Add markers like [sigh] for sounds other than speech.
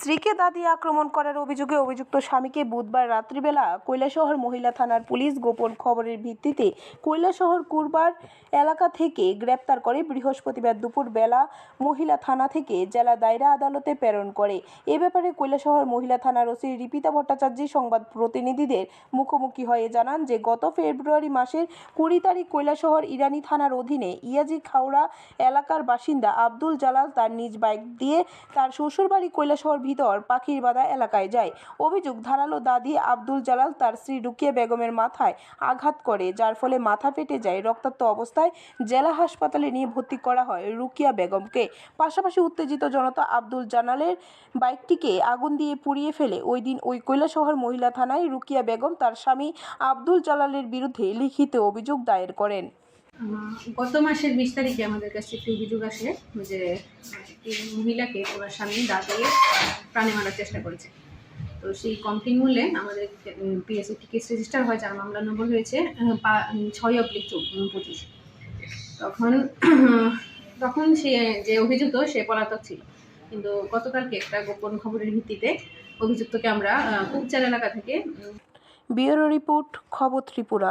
স্ত্রীকে দাদি আক্রমণ করার অভিযোগে অভিযুক্ত স্বামীকে বুধবার রাত্রিবেলা কৈলাসহর মহিলা থানার পুলিশ গোপন খবরের ভিত্তিতে কৈলাসহর কুরবার এলাকা থেকে গ্রেপ্তার করে বৃহস্পতিবার দুপুর বেলা মহিলা থানা থেকে জেলা দায়রা আদালতে প্রেরণ করে। এ ব্যাপারে কৈলাসহর মহিলা থানার ওসি রিপিতা ভট্টাচার্য সংবাদ প্রতিনিধিদের মুখোমুখি হয়ে জানান যে, গত ফেব্রুয়ারি মাসের কুড়ি তারিখ কৈলাসহর ইরানি থানার অধীনে ইয়াজি খাওড়া এলাকার বাসিন্দা আব্দুল জালাল তার নিজ বাইক দিয়ে তার শ্বশুরবাড়ি কৈলাসহর ভিতর পাখির বাদা এলাকায় যায়। অভিযোগ, ধারালো দাদি আব্দুল জালাল তার স্ত্রী রুকিয়া বেগমের মাথায় আঘাত করে, যার ফলে মাথা ফেটে যায় রক্তাক্ত অবস্থায় জেলা হাসপাতালে নিয়ে ভর্তি করা হয় রুকিয়া বেগমকে। পাশাপাশি উত্তেজিত জনতা আব্দুল জানালের বাইকটিকে আগুন দিয়ে পুড়িয়ে ফেলে। ওই দিন ওই কৈলাসহর মহিলা থানায় রুকিয়া বেগম তার স্বামী আব্দুল জালালের বিরুদ্ধে লিখিত অভিযোগ দায়ের করেন। গত মাসের বিশ তারিখে আমাদের কাছে একটি অভিযোগ আসে যে, একটি মহিলাকে ওনার স্বামী দাঁতিয়ে প্রাণে মারার চেষ্টা করেছে। তো সেই কমপ্লেন মূল্যে আমাদের পিএসসি একটি কেস রেজিস্টার হয়, যার মামলা নম্বর হয়েছে ছয় অব্লিক পঁচিশ। তখন [clears throat] তখন সে যে অভিযুক্ত, সে পলাতক ছিল। কিন্তু গতকালকে একটা গোপন খবরের ভিত্তিতে অভিযুক্তকে আমরা কুকচার এলাকা থেকে ব্যুরো রিপোর্ট খবর ত্রিপুরা।